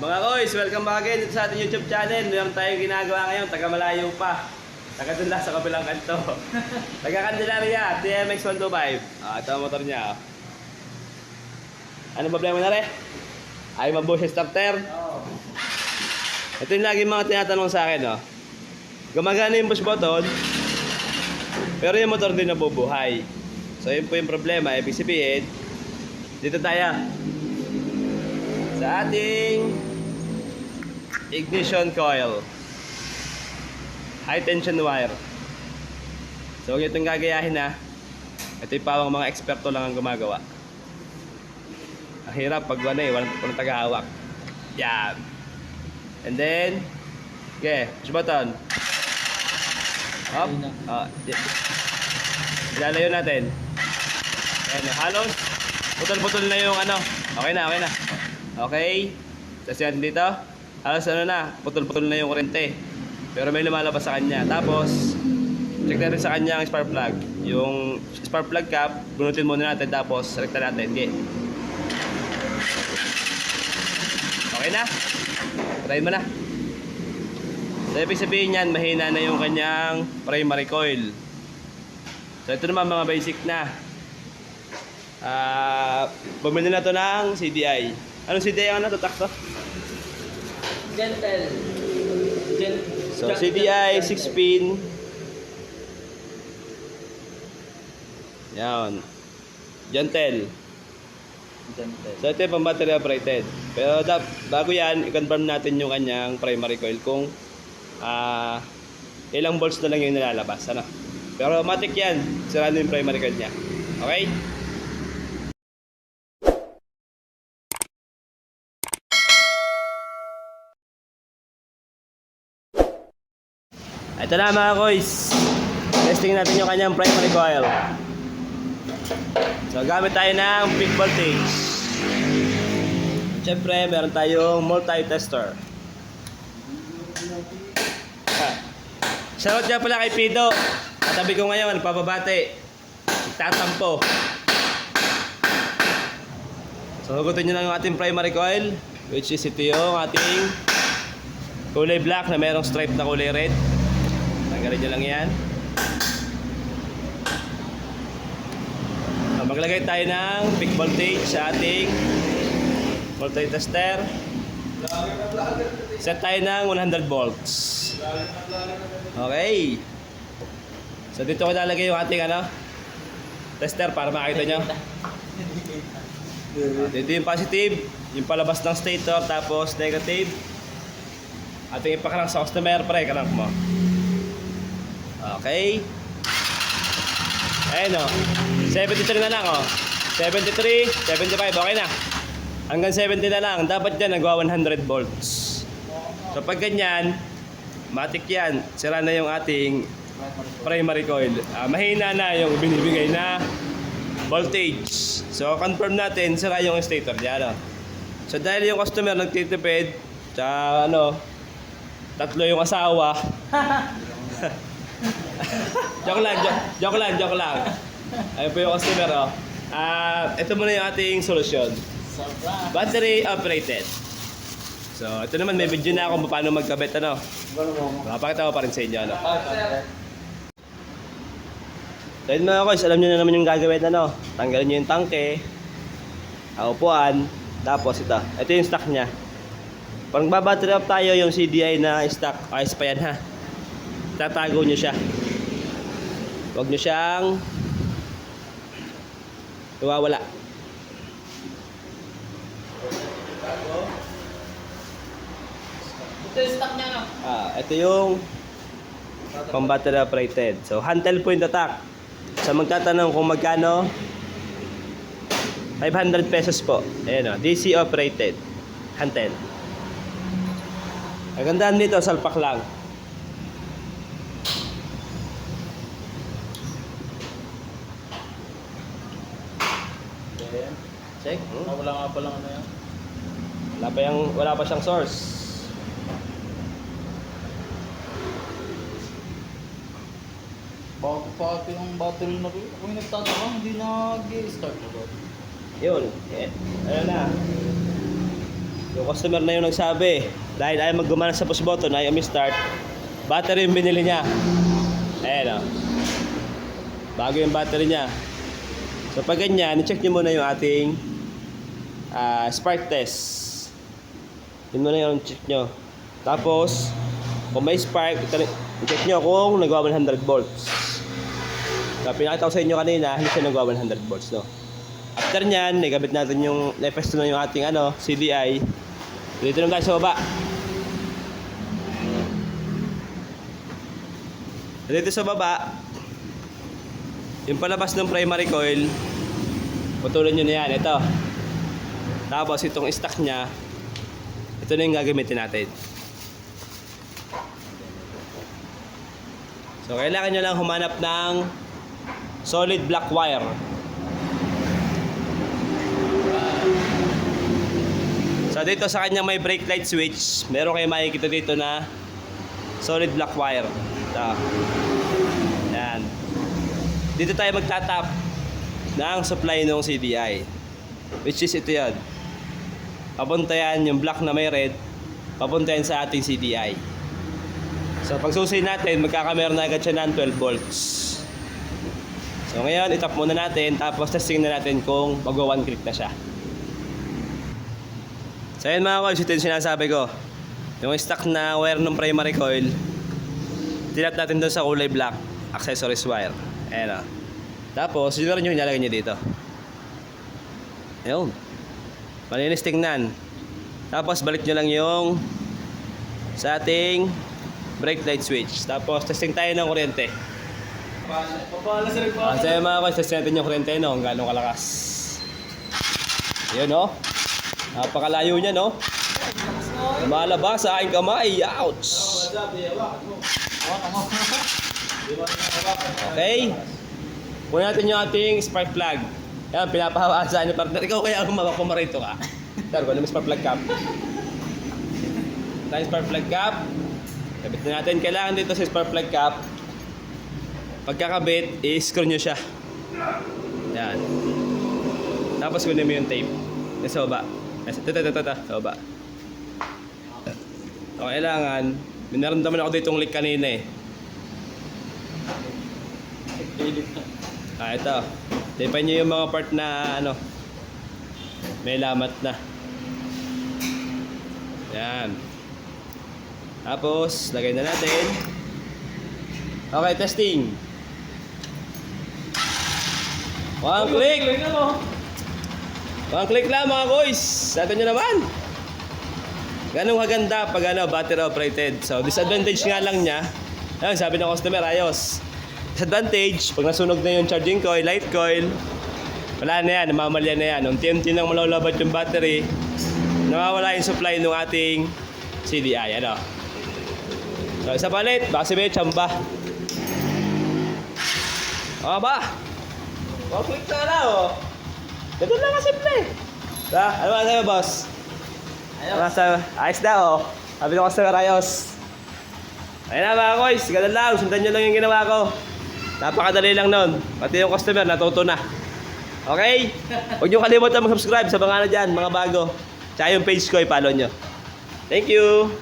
Mga boys, welcome back again dito sa ating YouTube channel. Meron tayong ginagawa ngayon, taga malayo pa. Taga dun lang sa kabilang kanto. taga Candelaria, TMX 125. Ah, ito ang motor niya. Oh. Ano problema na rin? Ay mabuhay sa starter. Ito yung lagi mga tinatanong sa akin, oh. Gumagana yung push button, pero yung motor din nabubuhay. So yun po yung problema. Ibig sabihin, dito tayo. Sa ating ignition coil. High tension wire. So huwag itong gagayahin na. Ito yung pawang mga eksperto lang ang gumagawa. Ang hirap pag ano eh, walang, walang tagahawak. Yan. And then, okay, push button. Up. Ah, di- Ilalayo natin. Ayan, halos putol-putol na yung ano. Okay na, okay na. Okay. Tapos yan dito. Halos ano na, putol-putol na yung kurente. Pero may lumalabas sa kanya. Tapos, check natin sa kanya ang spark plug. Yung spark plug cap, bunutin muna natin tapos rekta natin. Okay. Okay na? Try mo na. So, ibig sabihin yan, mahina na yung kanyang primary coil. So, ito naman mga basic na. Ah, bumili na to ng CDI. Anong CDI ang natatak to? Gentle. Gen So, CDI Gentle. 6 pin. Yan. Gentle. Gentle. So, ito yung pang battery operated. Pero dap, bago yan, i-confirm natin yung kanyang primary coil kung ah ilang volts na lang yung nilalabas. Ano? Pero matik yan. Sira na yung primary coil niya. Okay? Ito na mga boys. Testing natin yung kanyang primary coil. So gamit tayo ng peak voltage. Siyempre, meron tayong multi-tester. Ah. Shoutout nga pala kay Pido. Katabi ko ngayon, nagpapabate. Tatampo. So, hugutin nyo lang yung ating primary coil, which is ito yung ating kulay black na merong stripe na kulay red. Tanggalin nyo lang yan. So, maglagay tayo ng peak voltage sa ating multi-tester. Set tayo ng 100 volts. Okay. So dito ko lalagay yung ating ano, tester para makita nyo. Dito yung positive, yung palabas ng stator, tapos negative. Ating ipakarang sa customer, pre, karang mo. Okay. Ayun o. 73 na lang o. 73, 75, okay na. Hanggang 70 na lang. Dapat yan nagwa 100 volts. So pag ganyan, matik yan. Sira na yung ating primary coil. Ah, mahina na yung binibigay na voltage. So confirm natin, sira yung stator niya. Ano? So dahil yung customer nagtitipid, tsaka ano, tatlo yung asawa. joke lang, joke, joke lang, joke lang. Ayun po yung customer, oh. Ah, ito muna yung ating solusyon. Battery operated. So, ito naman may video na ako kung paano magkabit ano. Makapakita ko pa rin sa inyo ano. So, yun mga guys, alam niyo na naman yung gagawin ano. Tanggalin niyo yung tangke, ang upuan, tapos ito. Ito yung stock niya. Pag babattery up tayo yung CDI na stock, ayos pa yan ha. Tatago niyo siya. Huwag niyo siyang iwawala. Ito yung stock niya, no? Ah, ito yung battery operated. So, handle point attack. Sa magtatanong kung magkano, 500 pesos po. Ayan o, DC operated. Handle. Ang gandaan nito, salpak lang. Ayan. Check. Hmm? Ah, wala nga palang ano yan. Wala pa, yung, wala pa siyang source. Bago pa ito yung battery na rin. Ako yung nagtataka, hindi nag-start na ba? Yun. Eh, ano na. Yung customer na yung nagsabi, dahil ayaw maggumana sa push button, ayaw mi-start, battery yung binili niya. Ayan o. Bago yung battery niya. So pag ganyan, i-check niyo muna yung ating ah, spark test. Yun muna yung check nyo. Tapos, kung may spark, i-check nyo kung nagawa 100 volts. So, pinakita ko sa inyo kanina, hindi siya nagawa 100 volts, no? After nyan, nagabit natin yung, na-pesto na yung ating ano, CDI. Dito naman tayo sa baba. Dito sa baba, yung palabas ng primary coil, putulin nyo na yan. Ito. Tapos itong stock niya, ito na yung gagamitin natin. So, kailangan nyo lang humanap ng solid black wire. So, dito sa kanya may brake light switch, meron kayo makikita dito na solid black wire. Ito. Yan. Dito tayo magtatap ng supply ng CDI. Which is ito yan. Papunta yan yung black na may red. Papunta yan sa ating CDI. So pag susi natin, magkakameron na agad siya ng 12 volts. So ngayon, itap muna natin. Tapos testing na natin kung mag one click na siya. So yun mga coils, ito yung sinasabi ko. Yung stock na wire ng primary coil, tinap natin doon sa kulay black, accessories wire. Ayan o. Tapos, yun rin yung ilalagay nyo dito. Ayun. Malinis tingnan. Tapos, balik nyo lang yung sa ating brake light switch. Tapos, testing tayo ng kuryente. Papala sa Ah, nagpapala. sa mga coils, testing natin yung kuryente, no? Kung gaano kalakas. Ayun, no? Napakalayo niya, no? Malabas sa aking kamay. Ouch! Okay? Kunin natin yung ating spark plug. Yan, pinapahawaan sa ni partner. Ikaw kaya ang makakumarito ka. Dar, kunin mo spark plug cap. Tayo spark plug cap. Kabit na natin. Kailangan dito sa spark plug cap. Pagkakabit, i-screw nyo siya. Yan. Tapos kunin mo yung tape. Yan sa baba. Ito, ito, ito, ito, sa baba. So, kailangan, may naramdaman ako ditong leak kanina eh. Ah, ito. Tipan nyo yung mga part na ano, may lamat na. Yan. Tapos, lagay na natin. Okay, testing. One click. One click lang mga boys. Sabi nyo naman. Ganong kaganda pag ano, battery operated. So, disadvantage nga lang niya. Ayun, sabi ng customer, ayos. Disadvantage, pag nasunog na yung charging coil, light coil, wala na yan, namamalya na yan. Unti-unti nang malalabat yung battery, nawawala yung supply ng ating CDI. Ano? So, isa palit, baka sabihin, tsamba. O ba? O, quick na na, oh. Ganun lang kasimple. Diba? Ano ba sa'yo, boss? Ano sa ayos na, oh. Sabi ng customer, ayos. Ayun na mga boys, ganun lang. Sundan nyo lang yung ginawa ko. Napakadali lang nun. Pati yung customer, natuto na. Okay? Huwag nyo kalimutan mag-subscribe sa mga ano dyan, mga bago. Tsaka yung page ko, i-follow nyo. Thank you!